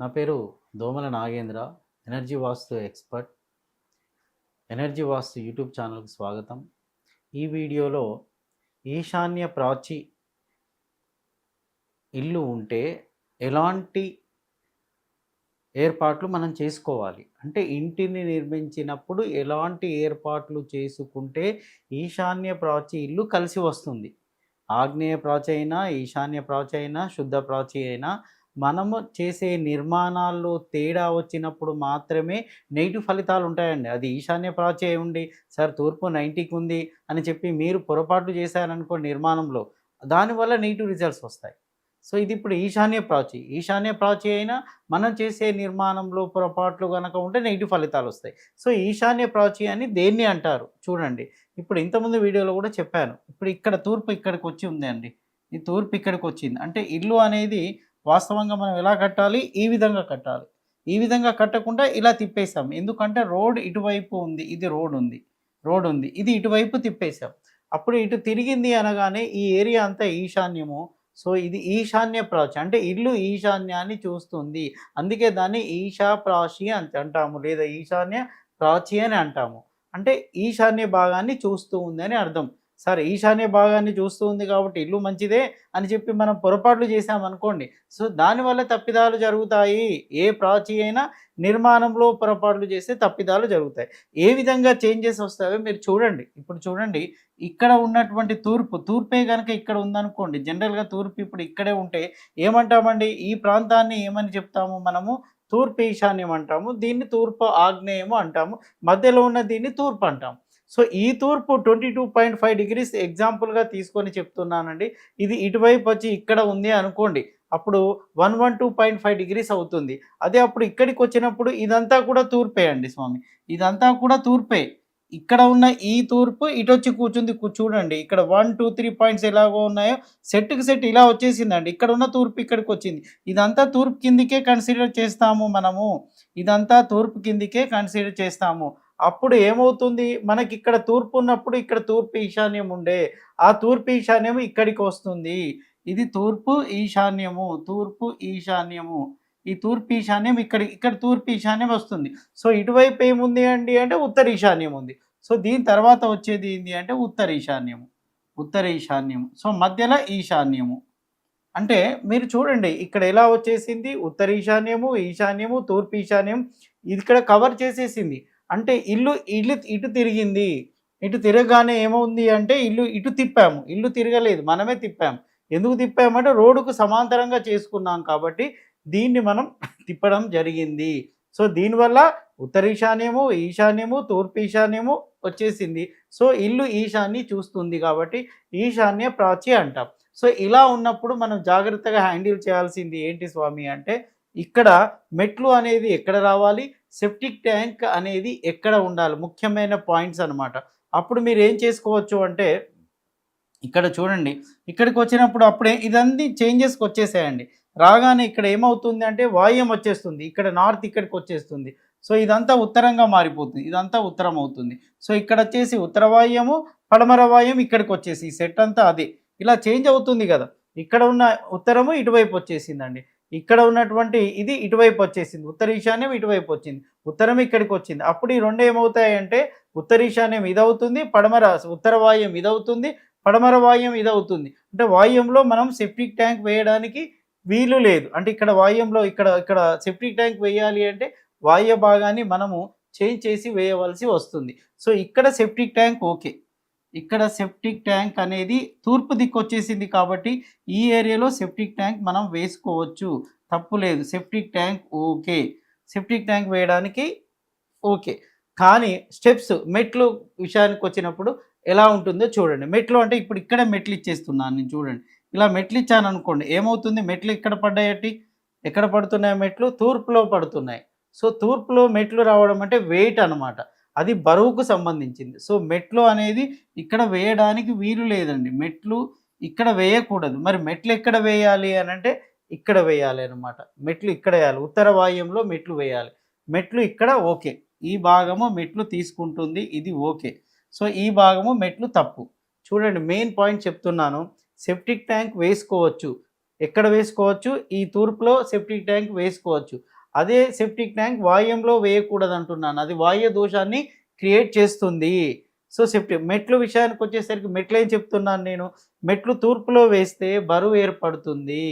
నా పేరు Domala Nagendra energy vastu expert energy vastu YouTube ఛానల్కి స్వాగతం. ఈ వీడియోలో ఈశాన్య ప్రాచి ఇల్లు ఉంటే ఎలాంటి ఏర్పాట్లు మనం చేసుకోవాలి? అంటే ఇంటిని నిర్మించినప్పుడు ఎలాంటి ఏర్పాట్లు చేసుకుంటే ఈశాన్య ప్రాచి ఇల్లు కలిసి వస్తుంది? ఆగ్నేయ ప్రాచి అయినా ఈశాన్య ప్రాచి అయినా శుద్ధ ప్రాచి అయినా మనము చేసే నిర్మాణాల్లో తేడా వచ్చినప్పుడు మాత్రమే నెగిటివ్ ఫలితాలు ఉంటాయండి. అది ఈశాన్య ప్రాచి ఉండి సార్ తూర్పు నైంటీకి ఉంది అని చెప్పి మీరు పొరపాటు చేశారనుకో నిర్మాణంలో దానివల్ల నెగిటివ్ రిజల్ట్స్ వస్తాయి. సో ఇది ఇప్పుడు ఈశాన్య ప్రాచి ఈశాన్య ప్రాచి అయినా మనం చేసే నిర్మాణంలో పొరపాట్లు కనుక ఉంటే నెగిటివ్ ఫలితాలు వస్తాయి. సో ఈశాన్య ప్రాచి అని దేన్ని అంటారు? చూడండి. ఇప్పుడు ఇంతకుముందు వీడియోలో కూడా చెప్పాను. ఇప్పుడు ఇక్కడ తూర్పు ఇక్కడికి వచ్చి ఉంది అండి ఈ తూర్పు ఇక్కడికి వచ్చింది. అంటే ఇల్లు అనేది వాస్తవంగా మనం ఎలా కట్టాలి? ఈ విధంగా కట్టాలి. ఈ విధంగా కట్టకుండా ఇలా తిప్పేసాం ఎందుకంటే రోడ్ ఇటువైపు ఉంది. ఇది రోడ్ ఉంది. రోడ్ ఉంది. ఇది ఇటువైపు తిప్పేసాం అప్పుడు ఇటు తిరిగింది అనగానే ఈ ఏరియా అంతా ఈశాన్యము. సో ఇది ఈశాన్య ప్రాచి అంటే ఇల్లు ఈశాన్యాన్ని చూస్తుంది. అందుకే దాన్ని ఈశా ప్రాచి అని అంటాము లేదా ఈశాన్య ప్రాచి అని అంటాము. అంటే ఈశాన్య భాగాన్ని చూస్తూ ఉంది అని అర్థం. సరే ఈశాన్య భాగాన్ని చూస్తూ ఉంది కాబట్టి ఇల్లు మంచిదే అని చెప్పి మనం పొరపాట్లు చేసామనుకోండి సో దానివల్ల తప్పిదాలు జరుగుతాయి. ఏ ప్రాచి అయినా నిర్మాణంలో పొరపాట్లు చేస్తే తప్పిదాలు జరుగుతాయి. ఏ విధంగా చేంజెస్ వస్తాయో మీరు చూడండి. ఇప్పుడు చూడండి ఇక్కడ ఉన్నటువంటి తూర్పు తూర్పే కనుక ఇక్కడ ఉందనుకోండి జనరల్గా తూర్పు ఇప్పుడు ఇక్కడే ఉంటే ఏమంటామండి? ఈ ప్రాంతాన్ని ఏమని చెప్తాము మనము? తూర్పు ఈశాన్యం అంటాము దీన్ని తూర్పు ఆగ్నేయము అంటాము మధ్యలో ఉన్న దీన్ని తూర్పు అంటాము. సో ఈ తూర్పు twenty two point five degrees ఎగ్జాంపుల్గా తీసుకొని చెప్తున్నానండి. ఇది ఇటువైపు వచ్చి ఇక్కడ ఉంది అనుకోండి అప్పుడు one one two point five degrees అవుతుంది. అదే అప్పుడు ఇక్కడికి వచ్చినప్పుడు ఇదంతా కూడా తూర్పే అండి స్వామి. ఇదంతా కూడా తూర్పే. ఇక్కడ ఉన్న ఈ తూర్పు ఇటు వచ్చి కూర్చుంది చూడండి. ఇక్కడ వన్ టూ త్రీ పాయింట్స్ ఎలాగో ఉన్నాయో సెట్కి సెట్ ఇలా వచ్చేసిందండి. ఇక్కడ ఉన్న తూర్పు ఇక్కడికి వచ్చింది. ఇదంతా తూర్పు కిందికే కన్సిడర్ చేస్తాము మనము. ఇదంతా తూర్పు కిందికే కన్సిడర్ చేస్తాము. అప్పుడు ఏమవుతుంది? మనకి ఇక్కడ తూర్పు ఉన్నప్పుడు ఇక్కడ తూర్పు ఈశాన్యం ఉండే ఆ తూర్పు ఈశాన్యము ఇక్కడికి వస్తుంది. ఇది తూర్పు ఈశాన్యము తూర్పు ఈశాన్యము. ఈ తూర్పు ఈశాన్యం ఇక్కడ ఇక్కడ తూర్పు ఈశాన్యం వస్తుంది. సో ఇటువైపు ఏముంది అండి అంటే ఉత్తర ఈశాన్యం ఉంది. సో దీని తర్వాత వచ్చేది ఏంటి అంటే ఉత్తర ఈశాన్యము. ఉత్తర ఈశాన్యము. సో మధ్యలో ఈశాన్యము. అంటే మీరు చూడండి ఇక్కడ ఎలా వచ్చేసింది? ఉత్తర ఈశాన్యము ఈశాన్యము తూర్పు ఈశాన్యం. ఇది ఇక్కడ కవర్ చేసేసింది. అంటే ఇల్లు ఇల్లు ఇటు తిరిగింది. ఇటు తిరగగానే ఏమవుంది అంటే ఇల్లు ఇటు తిప్పాము. ఇల్లు తిరగలేదు. మనమే తిప్పాము. ఎందుకు తిప్పామంటే రోడ్డుకు సమాంతరంగా చేసుకున్నాం కాబట్టి దీన్ని మనం తిప్పడం జరిగింది. సో దీనివల్ల ఉత్తర ఈశాన్యము ఈశాన్యము తూర్పు ఈశాన్యము వచ్చేసింది. సో ఇల్లు ఈశాన్య చూస్తుంది కాబట్టి ఈశాన్య ప్రాచి అంటాం. సో ఇలా ఉన్నప్పుడు మనం జాగ్రత్తగా హ్యాండిల్ చేయాల్సింది ఏంటి స్వామి అంటే ఇక్కడ మెట్లు అనేది ఎక్కడ రావాలి? సెప్టిక్ ట్యాంక్ అనేది ఎక్కడ ఉండాలి? ముఖ్యమైన పాయింట్స్ అనమాట అప్పుడు మీరు ఏం చేసుకోవచ్చు అంటే ఇక్కడ చూడండి. ఇక్కడికి వచ్చినప్పుడు అప్పుడే ఇదన్నీ చేంజెస్కి వచ్చేసాయండి. రాగానే ఇక్కడ ఏమవుతుంది అంటే వాయుం వచ్చేస్తుంది. ఇక్కడ నార్త్ ఇక్కడికి వచ్చేస్తుంది. సో ఇదంతా ఉత్తరంగా మారిపోతుంది. ఇదంతా ఉత్తరం అవుతుంది. సో ఇక్కడ వచ్చేసి ఉత్తర వాయుము పడమర వాయుం ఇక్కడికి వచ్చేసి. సెట్ అంతా అదే. ఇలా చేంజ్ అవుతుంది కదా. ఇక్కడ ఉన్న ఉత్తరము ఇటువైపు వచ్చేసిందండి. ఇక్కడ ఉన్నటువంటి ఇది ఇటువైపు వచ్చేసింది ఉత్తర ఈశాన్యం ఇటువైపు వచ్చింది ఉత్తరం ఇక్కడికి వచ్చింది. అప్పుడు ఈ రెండు ఏమవుతాయంటే ఉత్తర ఈశాన్యం ఇదవుతుంది పడమర ఉత్తర వాయుం ఇదవుతుంది పడమర వాయుం ఇదవుతుంది. అంటే వాయుంలో మనం సెప్టిక్ ట్యాంక్ వేయడానికి వీలు లేదు. అంటే ఇక్కడ వాయుంలో ఇక్కడ ఇక్కడ సెప్టిక్ ట్యాంక్ వేయాలి అంటే వాయు భాగాన్ని మనము చేంజ్ చేసి వేయవలసి వస్తుంది. సో ఇక్కడ సెప్టిక్ ట్యాంక్ ఓకే ఇక్కడ సెప్టిక్ ట్యాంక్ అనేది తూర్పు దిక్కు వచ్చేసింది కాబట్టి ఈ ఏరియాలో సెప్టిక్ ట్యాంక్ మనం వేసుకోవచ్చు. తప్పు లేదు. Septic tank okay. Septic tank వేయడానికి ఓకే. కానీ స్టెప్స్ మెట్లు విషయానికి వచ్చినప్పుడు ఎలా ఉంటుందో చూడండి. మెట్లు అంటే ఇప్పుడు ఇక్కడ మెట్లు ఇచ్చేస్తున్నాను నేను చూడండి. ఇలా మెట్లు ఇచ్చాను అనుకోండి. ఏమవుతుంది? మెట్లు ఇక్కడ పడ్డాయటి? ఎక్కడ పడుతున్నాయి మెట్లు? తూర్పులో పడుతున్నాయి. సో తూర్పులో మెట్లు రావడం అంటే వెయిట్ అనమాట అది బరువుకు సంబంధించింది. సో మెట్లు అనేది ఇక్కడ వేయడానికి వీలు లేదండి. మెట్లు ఇక్కడ వేయకూడదు. మరి మెట్లు ఎక్కడ వేయాలి అని అంటే ఇక్కడ వేయాలి అనమాట మెట్లు ఇక్కడ వేయాలి. ఉత్తర వాయుంలో మెట్లు వేయాలి. మెట్లు ఇక్కడ ఓకే. ఈ భాగము మెట్లు తీసుకుంటుంది. ఇది ఓకే. సో ఈ భాగము మెట్లు తప్పు. చూడండి మెయిన్ పాయింట్ చెప్తున్నాను. సెప్టిక్ ట్యాంక్ వేసుకోవచ్చు. ఎక్కడ వేసుకోవచ్చు? ఈ తూర్పులో సెప్టిక్ ట్యాంక్ వేసుకోవచ్చు. అదే సెప్టిక్ ట్యాంక్ వాయుంలో వేయకూడదు అంటున్నాను అది వాయు దోషాన్ని క్రియేట్ చేస్తుంది. సో సెప్టిక్ మెట్లు విషయానికి వచ్చేసరికి మెట్లు ఏం చెప్తున్నాను నేను? మెట్లు తూర్పులో వేస్తే బరువు ఏర్పడుతుంది.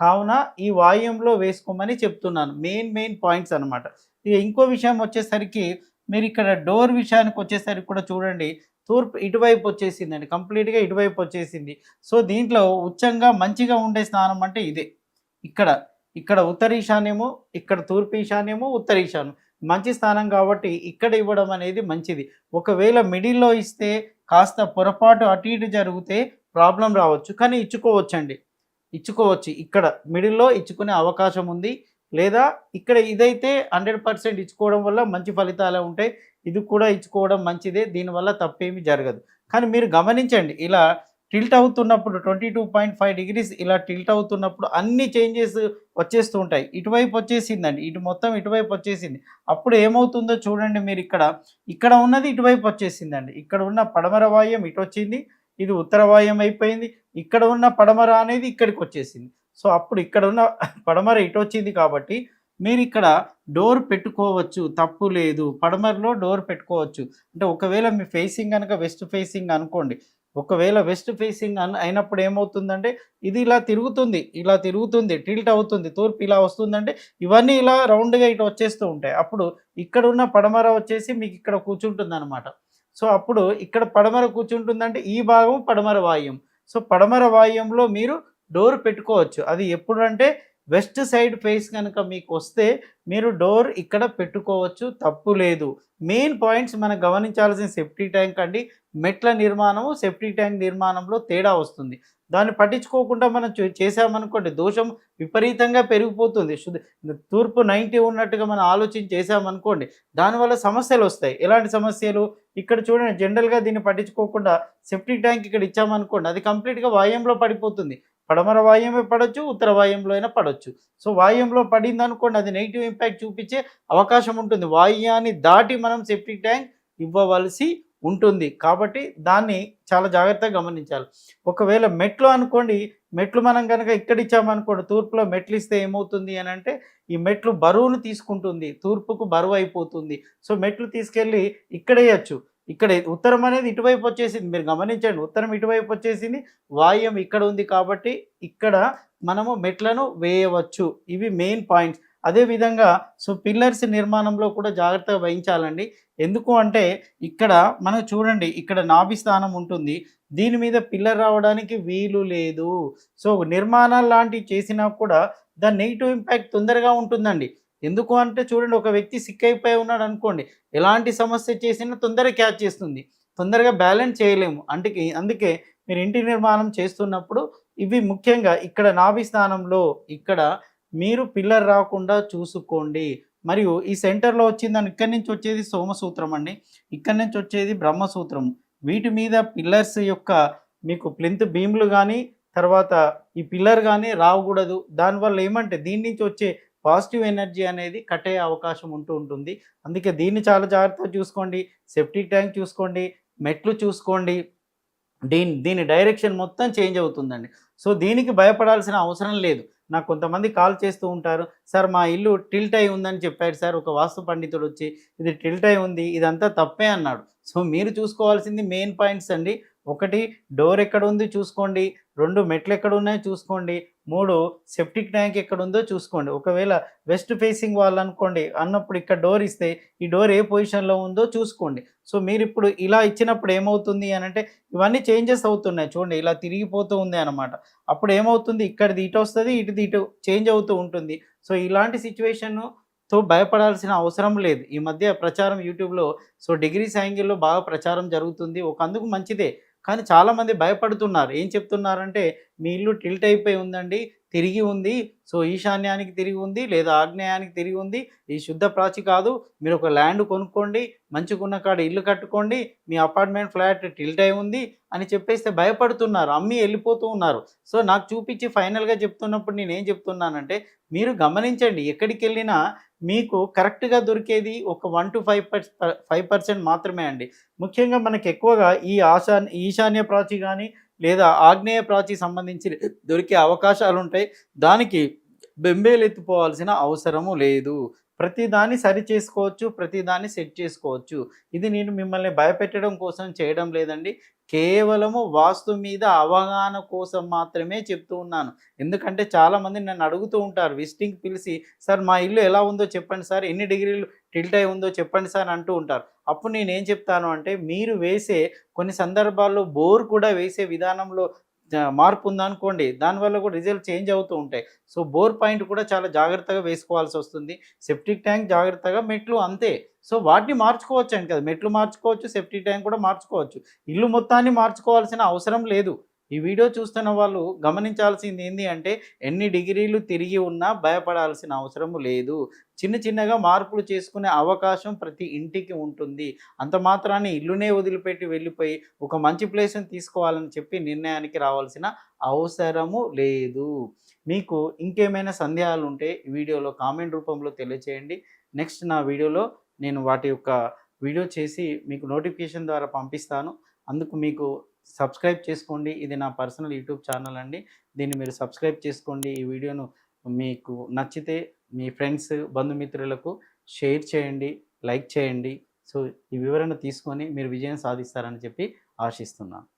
కావున ఈ వాయుంలో వేసుకోమని చెప్తున్నాను. మెయిన్ మెయిన్ పాయింట్స్ అనమాట ఇక ఇంకో విషయం వచ్చేసరికి మీరు ఇక్కడ డోర్ విషయానికి వచ్చేసరికి కూడా చూడండి. తూర్పు ఇటువైపు వచ్చేసిందండి. కంప్లీట్గా ఇటువైపు వచ్చేసింది. సో దీంట్లో ఉచ్చంగా మంచిగా ఉండే స్నానం అంటే ఇదే. ఇక్కడ ఇక్కడ ఉత్తర ఈశాన్యము ఇక్కడ తూర్పు ఈశాన్యము ఉత్తర ఈశాన్యం. మంచి స్థానం కాబట్టి ఇక్కడ ఇవ్వడం అనేది మంచిది. ఒకవేళ మిడిల్లో ఇస్తే కాస్త పొరపాటు అటు ఇటు జరిగితే ప్రాబ్లం రావచ్చు. కానీ ఇచ్చుకోవచ్చండి. ఇచ్చుకోవచ్చు. ఇక్కడ మిడిల్లో ఇచ్చుకునే అవకాశం ఉంది. లేదా ఇక్కడ ఇదైతే హండ్రెడ్ పర్సెంట్ ఇచ్చుకోవడం వల్ల మంచి ఫలితాలే ఉంటాయి. ఇది కూడా ఇచ్చుకోవడం మంచిదే. దీనివల్ల తప్పేమీ జరగదు. కానీ మీరు గమనించండి. ఇలా టిల్ట్ అవుతున్నప్పుడు twenty two point five degrees ఇలా టిల్ట్ అవుతున్నప్పుడు అన్ని చేంజెస్ వచ్చేస్తూ ఉంటాయి. ఇటువైపు వచ్చేసిందండి. ఇటు మొత్తం ఇటువైపు వచ్చేసింది. అప్పుడు ఏమవుతుందో చూడండి మీరు ఇక్కడ. ఇక్కడ ఉన్నది ఇటువైపు వచ్చేసిందండి. ఇక్కడ ఉన్న పడమర వాయం ఇటు వచ్చింది. ఇది ఉత్తర వాయం అయిపోయింది. ఇక్కడ ఉన్న పడమర అనేది ఇక్కడికి వచ్చేసింది. సో అప్పుడు ఇక్కడ ఉన్న పడమర ఇటు వచ్చింది కాబట్టి మీరు ఇక్కడ డోర్ పెట్టుకోవచ్చు. తప్పు లేదు. పడమరలో డోర్ పెట్టుకోవచ్చు. అంటే ఒకవేళ మీ ఫేసింగ్ కనుక వెస్ట్ ఫేసింగ్ అనుకోండి. ఒకవేళ వెస్ట్ ఫేసింగ్ అన్ అయినప్పుడు ఏమవుతుందంటే ఇది ఇలా తిరుగుతుంది ఇలా తిరుగుతుంది టిల్ట్ అవుతుంది తూర్పు ఇలా వస్తుందంటే ఇవన్నీ ఇలా రౌండ్గా ఇటు వచ్చేస్తూ ఉంటాయి. అప్పుడు ఇక్కడ ఉన్న పడమర వచ్చేసి మీకు ఇక్కడ కూర్చుంటుంది అనమాట సో అప్పుడు ఇక్కడ పడమర కూర్చుంటుందంటే ఈ భాగం పడమర వాయుం సో పడమర వాయుంలో మీరు డోర్ పెట్టుకోవచ్చు. అది ఎప్పుడంటే వెస్ట్ సైడ్ ఫేస్ కనుక మీకు వస్తే మీరు డోర్ ఇక్కడ పెట్టుకోవచ్చు తప్పు లేదు. మెయిన్ పాయింట్స్ మనం గమనించాల్సిన సెఫ్టీ ట్యాంక్ అండి. మెట్ల నిర్మాణము సెఫ్టీ ట్యాంక్ నిర్మాణంలో తేడా వస్తుంది. దాన్ని పట్టించుకోకుండా మనం చేసామనుకోండి దోషం విపరీతంగా పెరిగిపోతుంది. తూర్పు నైంటీ ఉన్నట్టుగా మనం ఆలోచన చేసామనుకోండి దానివల్ల సమస్యలు వస్తాయి. ఎలాంటి సమస్యలు? ఇక్కడ చూడండి జనరల్గా దీన్ని పట్టించుకోకుండా సెఫ్టీ ట్యాంక్ ఇక్కడ ఇచ్చామనుకోండి అది కంప్లీట్గా వాయంలో పడిపోతుంది. పడమర వాయుమే పడవచ్చు ఉత్తర వాయుంలో అయినా పడవచ్చు సో వాయుంలో పడింది అనుకోండి అది నెగిటివ్ ఇంపాక్ట్ చూపించే అవకాశం ఉంటుంది. వాయుయాన్ని దాటి మనం సెప్టిక్ ట్యాంక్ ఇవ్వవలసి ఉంటుంది. కాబట్టి దాన్ని చాలా జాగ్రత్తగా గమనించాలి. ఒకవేళ మెట్లు అనుకోండి మెట్లు మనం కనుక ఇక్కడ ఇచ్చామనుకోండి తూర్పులో మెట్లు ఇస్తే ఏమవుతుంది అని అంటే ఈ మెట్లు బరువును తీసుకుంటుంది తూర్పుకు బరువు అయిపోతుంది. సో మెట్లు తీసుకెళ్ళి ఇక్కడేయచ్చు ఇక్కడ ఉత్తరం అనేది ఇటువైపు వచ్చేసింది. మీరు గమనించండి ఉత్తరం ఇటువైపు వచ్చేసింది. వాయుం ఇక్కడ ఉంది కాబట్టి ఇక్కడ మనము మెట్లను వేయవచ్చు. ఇవి మెయిన్ పాయింట్స్. అదేవిధంగా సో పిల్లర్స్ నిర్మాణంలో కూడా జాగ్రత్తగా వహించాలండి. ఎందుకు అంటే ఇక్కడ మనం చూడండి ఇక్కడ నాభి స్థానం ఉంటుంది. దీని మీద పిల్లర్ రావడానికి వీలు లేదు. సో నిర్మాణాలు లాంటివి చేసినా కూడా దాని నెగిటివ్ ఇంపాక్ట్ తొందరగా ఉంటుందండి. ఎందుకు అంటే చూడండి ఒక వ్యక్తి సిక్ అయిపోయి ఉన్నాడు అనుకోండి ఎలాంటి సమస్య చేసినా తొందరగా క్యాచ్ చేస్తుంది. తొందరగా బ్యాలెన్స్ చేయలేము. అందుకే అందుకే మీరు ఇంటి నిర్మాణం చేస్తున్నప్పుడు ఇవి ముఖ్యంగా ఇక్కడ నాభి స్థానంలో ఇక్కడ మీరు పిల్లర్ రాకుండా చూసుకోండి. మరియు ఈ సెంటర్లో వచ్చిందని ఇక్కడి నుంచి వచ్చేది సోమసూత్రం అండి. ఇక్కడి నుంచి వచ్చేది బ్రహ్మసూత్రం. వీటి మీద పిల్లర్స్ యొక్క మీకు ప్లింత్ బీమ్లు కానీ తర్వాత ఈ పిల్లర్ కానీ రావకూడదు దానివల్ల ఏమంటే దీని నుంచి వచ్చే పాజిటివ్ ఎనర్జీ అనేది కట్ అయ్యే అవకాశం ఉంటూ ఉంటుంది. అందుకే దీన్ని చాలా జాగ్రత్తగా చూసుకోండి. సెప్టిక్ ట్యాంక్ చూసుకోండి. మెట్లు చూసుకోండి. దీని దీని డైరెక్షన్ మొత్తం చేంజ్ అవుతుందండి. సో దీనికి భయపడాల్సిన అవసరం లేదు. నాకు కొంతమంది కాల్ చేస్తూ ఉంటారు. సార్ మా ఇల్లు టిల్ట్ అయి ఉందని చెప్పాడు సార్. ఒక వాస్తు పండితుడు వచ్చి ఇది టిల్ట్ అయి ఉంది. ఇదంతా తప్పే అన్నాడు. సో మీరు చూసుకోవాల్సింది మెయిన్ పాయింట్స్ అండి. ఒకటి డోర్ ఎక్కడ ఉంది చూసుకోండి. రెండు మెట్లు ఎక్కడ ఉన్నాయో చూసుకోండి. మూడు సెప్టిక్ ట్యాంక్ ఎక్కడ ఉందో చూసుకోండి. ఒకవేళ వెస్ట్ ఫేసింగ్ వాళ్ళు అనుకోండి అన్నప్పుడు ఇక్కడ డోర్ ఇస్తే ఈ డోర్ ఏ పొజిషన్లో ఉందో చూసుకోండి. సో మీరు ఇప్పుడు ఇలా ఇచ్చినప్పుడు ఏమవుతుంది అని అంటే ఇవన్నీ చేంజెస్ అవుతున్నాయి. చూడండి ఇలా తిరిగిపోతూ ఉంది అనమాట అప్పుడు ఏమవుతుంది? ఇక్కడిది ఇటు వస్తుంది ఇటుది ఇటు చేంజ్ అవుతూ ఉంటుంది. సో ఇలాంటి సిచ్యువేషన్తో భయపడాల్సిన అవసరం లేదు. ఈ మధ్య ప్రచారం యూట్యూబ్లో సో డిగ్రీస్ యాంగిల్లో బాగా ప్రచారం జరుగుతుంది. ఒక అందుకు మంచిదే. కానీ చాలామంది భయపడుతున్నారు. ఏం చెప్తున్నారంటే మీ ఇల్లు టిల్ట్ అయిపోయి ఉందండి తిరిగి ఉంది. సో ఈశాన్యానికి తిరిగి ఉంది లేదా ఆగ్నేయానికి తిరిగి ఉంది. ఈ శుద్ధ ప్రాచి కాదు. మీరు ఒక ల్యాండ్ కొనుక్కోండి మంచిగున్న కాడ ఇల్లు కట్టుకోండి మీ అపార్ట్మెంట్ ఫ్లాట్ టిల్ట్ అయి ఉంది అని చెప్పేస్తే భయపడుతున్నారు. అమ్మి వెళ్ళిపోతూ ఉన్నారు. సో నాకు చూపించి ఫైనల్గా చెప్తున్నప్పుడు నేను ఏం చెప్తున్నానంటే మీరు గమనించండి ఎక్కడికి వెళ్ళినా మీకు కరెక్ట్గా దొరికేది ఒక one two five five percent మాత్రమే అండి. ముఖ్యంగా మనకి ఎక్కువగా ఈ ఆశా ఈశాన్య ప్రాచి కానీ లేదా ఆగ్నేయ ప్రాచి సంబంధించి దొరికే అవకాశాలు ఉంటాయి దానికి బెంబేలెత్తిపోవాల్సిన అవసరము లేదు. ప్రతిదాన్ని సరి చేసుకోవచ్చు ప్రతిదాన్ని సెట్ చేసుకోవచ్చు. ఇది నేను మిమ్మల్ని భయపెట్టడం కోసం చేయడం లేదండి. కేవలము వాస్తు మీద అవగాహన కోసం మాత్రమే చెప్తూ ఉన్నాను. ఎందుకంటే చాలామంది నన్ను అడుగుతూ ఉంటారు విజిటింగ్ పిలిచి సార్ మా ఇల్లు ఎలా ఉందో చెప్పండి సార్ ఎన్ని డిగ్రీలు టిల్ట్ అయి ఉందో చెప్పండి సార్ అంటూ ఉంటారు. అప్పుడు నేను ఏం చెప్తాను అంటే మీరు వేసే కొన్ని సందర్భాల్లో బోర్ కూడా వేసే విధానంలో మార్పు ఉందనుకోండి దానివల్ల కూడా రిజల్ట్ చేంజ్ అవుతూ ఉంటాయి. సో బోర్ పాయింట్ కూడా చాలా జాగ్రత్తగా వేసుకోవాల్సి వస్తుంది. సెప్టిక్ ట్యాంక్ జాగ్రత్తగా మెట్లు అంతే. సో వాటిని మార్చుకోవచ్చు అండి కదా. మెట్లు మార్చుకోవచ్చు సెప్టిక్ ట్యాంక్ కూడా మార్చుకోవచ్చు. ఇల్లు మొత్తాన్ని మార్చుకోవాల్సిన అవసరం లేదు. ఈ వీడియో చూస్తున్న వాళ్ళు గమనించాల్సింది ఏంటి అంటే ఎన్ని డిగ్రీలు తిరిగి ఉన్నా భయపడాల్సిన అవసరం లేదు. చిన్న చిన్నగా మార్పులు చేసుకునే అవకాశం ప్రతి ఇంటికి ఉంటుంది. అంత మాత్రాన్ని ఇల్లునే వదిలిపెట్టి వెళ్ళిపోయి ఒక మంచి ప్లేస్ని తీసుకోవాలని చెప్పి నిర్ణయానికి రావాల్సిన అవసరము లేదు. మీకు ఇంకేమైనా సందేహాలు ఉంటే ఈ వీడియోలో కామెంట్ రూపంలో తెలియచేయండి. నెక్స్ట్ నా వీడియోలో నేను వాటి యొక్క వీడియో చేసి మీకు నోటిఫికేషన్ ద్వారా పంపిస్తాను. అందుకు మీకు సబ్స్క్రైబ్ చేసుకోండి. ఇది నా పర్సనల్ యూట్యూబ్ ఛానల్ అండి. దీన్ని మీరు సబ్స్క్రైబ్ చేసుకోండి. ఈ వీడియోను మీకు నచ్చితే మీ ఫ్రెండ్స్ బంధుమిత్రులకు షేర్ చేయండి లైక్ చేయండి. సో ఈ వివరణ తీసుకొని మీరు విజయం సాధిస్తారని చెప్పి ఆశిస్తున్నాను